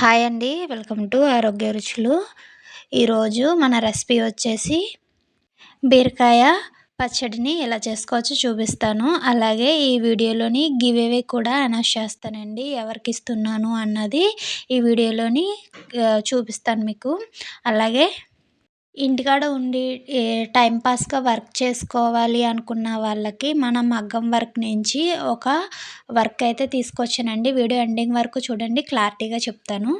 Hi అండి. Welcome to ఆరోగ్య రుచులు. ఈరోజు మన రెసిపీ వచ్చేసి బీరకాయ పచ్చడిని ఎలా చేసుకోవచ్చో చూపిస్తాను. అలాగే ఈ వీడియోలోని గివేవే కూడా అనౌన్స్ చేస్తానండి. ఎవరికి ఇస్తున్నాను అన్నది ఈ వీడియోలోని చూపిస్తాను మీకు. అలాగే ఇంటికాడ ఉండి టైంపాస్గా వర్క్ చేసుకోవాలి అనుకున్న వాళ్ళకి మన మగ్గం వర్క్ నుంచి ఒక వర్క్ అయితే తీసుకొచ్చానండి. వీడియో ఎండింగ్ వరకు చూడండి క్లారిటీగా చెప్తాను.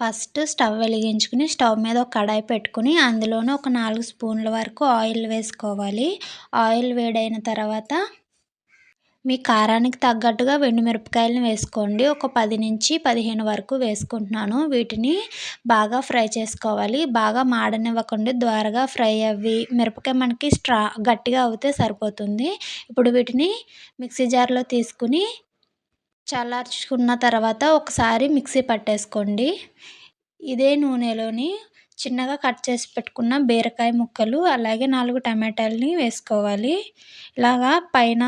ఫస్ట్ స్టవ్ వెలిగించుకుని స్టవ్ మీద ఒక కడాయి పెట్టుకుని అందులోనే ఒక నాలుగు స్పూన్ల వరకు ఆయిల్ వేసుకోవాలి. ఆయిల్ వేడైన తర్వాత మీ కారానికి తగ్గట్టుగా మిరపకాయలను వేసుకోండి. ఒక పది నుంచి పదిహేను వరకు వేసుకుంటున్నాను. వీటిని బాగా ఫ్రై చేసుకోవాలి. బాగా మాడనివ్వకుండా. ద్వారగా ఫ్రై అవి మిరపకాయ మనకి స్ట్రా గట్టిగా అవుతే సరిపోతుంది. ఇప్పుడు వీటిని మిక్సీ జార్లో తీసుకుని చల్లార్చుకున్న తర్వాత ఒకసారి మిక్సీ పట్టేసుకోండి. ఇదే నూనెలోని చిన్నగా కట్ చేసి పెట్టుకున్న బీరకాయ ముక్కలు అలాగే నాలుగు టమాటాలని వేసుకోవాలి. ఇలాగా పైన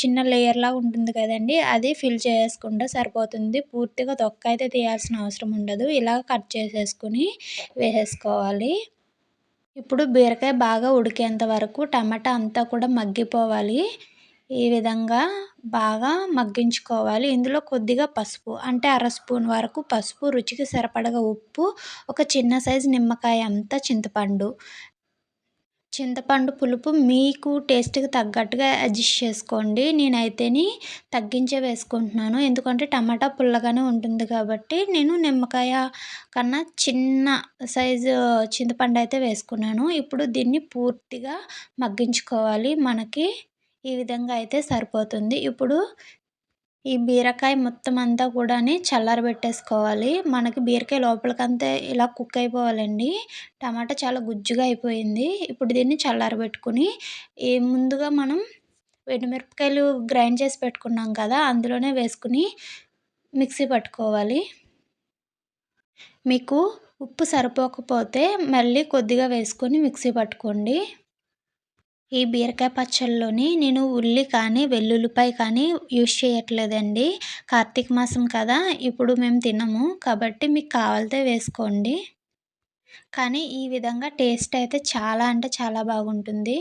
చిన్న లేయర్లా ఉంటుంది కదండి అది ఫిల్ చేసుకుంటే సరిపోతుంది. పూర్తిగా తొక్క అయితే తీయాల్సిన అవసరం ఉండదు. ఇలా కట్ చేసేసుకుని వేసేసుకోవాలి. ఇప్పుడు బీరకాయ బాగా ఉడికేంత వరకు టమాటా అంతా కూడా మగ్గిపోవాలి. ఈ విధంగా బాగా మగ్గించుకోవాలి. ఇందులో కొద్దిగా పసుపు అంటే అర స్పూన్ వరకు పసుపు రుచికి సరిపడగా ఉప్పు ఒక చిన్న సైజు నిమ్మకాయ అంతా చింతపండు. చింతపండు పులుపు మీకు టేస్ట్కి తగ్గట్టుగా అడ్జస్ట్ చేసుకోండి. నేనైతేని తగ్గించే వేసుకుంటున్నాను. ఎందుకంటే టమాటా పుల్లగానే ఉంటుంది కాబట్టి నేను నిమ్మకాయ కన్నా చిన్న సైజు చింతపండు అయితే వేసుకున్నాను. ఇప్పుడు దీన్ని పూర్తిగా మగ్గించుకోవాలి. మనకి ఈ విధంగా అయితే సరిపోతుంది. ఇప్పుడు ఈ బీరకాయ మొత్తం అంతా కూడా చల్లారబెట్టేసుకోవాలి. మనకి బీరకాయ లోపలికంతా ఇలా కుక్ అయిపోవాలండి. టమాటా చాలా గుజ్జుగా అయిపోయింది. ఇప్పుడు దీన్ని చల్లారబెట్టుకుని ఈ ముందుగా మనం ఎండుమిరపకాయలు గ్రైండ్ చేసి పెట్టుకున్నాం కదా అందులోనే వేసుకుని మిక్సీ పట్టుకోవాలి. మీకు ఉప్పు సరిపోకపోతే మళ్ళీ కొద్దిగా వేసుకొని మిక్సీ పట్టుకోండి. ఈ బీరకాయ పచ్చళ్ళలోని నేను ఉల్లి కానీ వెల్లుల్లిపాయ కానీ యూస్ చేయట్లేదండి. కార్తీక మాసం కదా ఇప్పుడు మేము తినము. కాబట్టి మీకు కావాలితే వేసుకోండి. కానీ ఈ విధంగా టేస్ట్ అయితే చాలా అంటే చాలా బాగుంటుంది.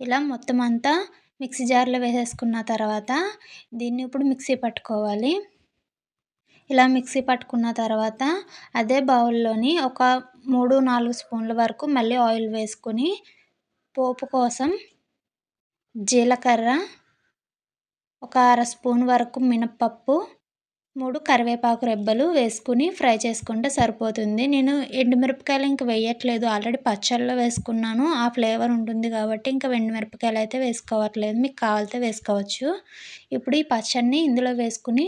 ఇలా మొత్తం అంతా మిక్సీ జార్లో వేసేసుకున్న తర్వాత దీన్ని ఇప్పుడు మిక్సీ పట్టుకోవాలి. ఇలా మిక్సీ పట్టుకున్న తర్వాత అదే బౌల్లోని ఒక మూడు నాలుగు స్పూన్ల వరకు మళ్ళీ ఆయిల్ వేసుకొని పోపు కోసం జీలకర్ర ఒక అర స్పూన్ వరకు మినప్పప్పు మూడు కరివేపాకు రెబ్బలు వేసుకుని ఫ్రై చేసుకుంటే సరిపోతుంది. నేను ఎండుమిరపకాయలు ఇంక వేయట్లేదు. ఆల్రెడీ పచ్చళ్ళలో వేసుకున్నాను. ఆ ఫ్లేవర్ ఉంటుంది కాబట్టి ఇంకా ఎండుమిరపకాయలు అయితే వేసుకోవట్లేదు. మీకు కావాలితే వేసుకోవచ్చు. ఇప్పుడు ఈ పచ్చడిని ఇందులో వేసుకుని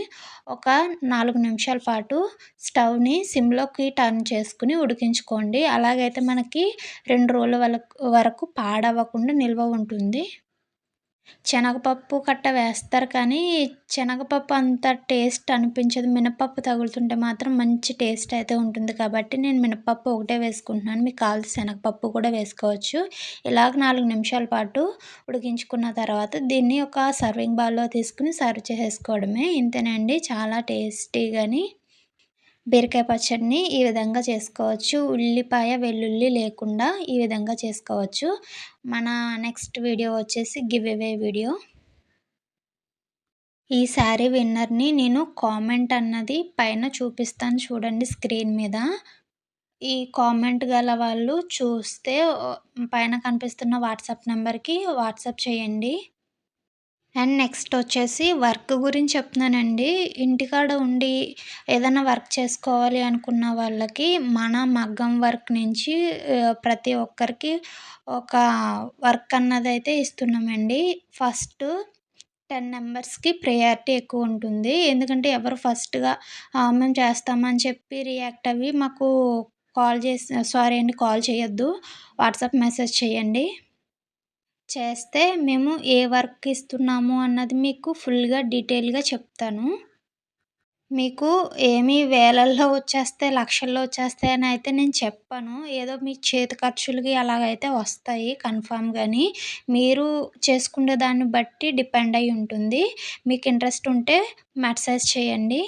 ఒక నాలుగు నిమిషాల పాటు స్టవ్ని సిమ్లోకి టర్న్ చేసుకుని ఉడికించుకోండి. అలాగైతే మనకి రెండు రోజుల వరకు పాడవకుండా నిల్వ ఉంటుంది. శనగపప్పు కట్ట వేస్తారు కానీ శనగపప్పు అంత టేస్ట్ అనిపించదు. మినపప్పు తగులుతుంటే మాత్రం మంచి టేస్ట్ అయితే ఉంటుంది. కాబట్టి నేను మినపప్పు ఒకటే వేసుకుంటున్నాను. మీకు కావాల్సిన శనగపప్పు కూడా వేసుకోవచ్చు. ఇలాగ నాలుగు నిమిషాల పాటు ఉడికించుకున్న తర్వాత దీన్ని ఒక సర్వింగ్ బౌల్లో తీసుకుని సర్వ్ చేసేసుకోవడమే. ఇంతేనండి. చాలా టేస్టీగాని బీరకాయ పచ్చడిని ఈ విధంగా చేసుకోవచ్చు. ఉల్లిపాయ వెల్లుల్లి లేకుండా ఈ విధంగా చేసుకోవచ్చు. మన నెక్స్ట్ వీడియో వచ్చేసి గివ్ అవే వీడియో. ఈ శారీ విన్నర్ని నేను కామెంట్ అన్నది పైన చూపిస్తాను చూడండి స్క్రీన్ మీద. ఈ కామెంట్ గల వాళ్ళు చూస్తే పైన కనిపిస్తున్న వాట్సాప్ నెంబర్కి వాట్సాప్ చేయండి. అండ్ నెక్స్ట్ వచ్చేసి వర్క్ గురించి చెప్తున్నానండి. ఇంటికాడ ఉండి ఏదైనా వర్క్ చేసుకోవాలి అనుకున్న వాళ్ళకి మన మగ్గం వర్క్ నుంచి ప్రతి ఒక్కరికి ఒక వర్క్ అన్నది అయితే ఇస్తున్నామండి. ఫస్ట్ టెన్ మెంబర్స్కి ప్రయారిటీ ఎక్కువ ఉంటుంది. ఎందుకంటే ఎవరు ఫస్ట్గా మేము చేస్తామని చెప్పి రియాక్ట్ అవి మాకు కాల్ చేసి సారీ అండి కాల్ చేయొద్దు. వాట్సాప్ మెసేజ్ చేయండి. చేస్తే మేము ఏ వర్క్ ఇస్తున్నాము అన్నది మీకు ఫుల్గా డీటెయిల్గా చెప్తాను. మీకు ఏమి వేలల్లో వచ్చేస్తే లక్షల్లో వచ్చేస్తాయి అని అయితే నేను చెప్పను. ఏదో మీ చేతి ఖర్చులకి అలాగైతే వస్తాయి కన్ఫామ్గాని మీరు చేసుకునే దాన్ని బట్టి డిపెండ్ అయి ఉంటుంది. మీకు ఇంట్రెస్ట్ ఉంటే మెసేజ్ చేయండి.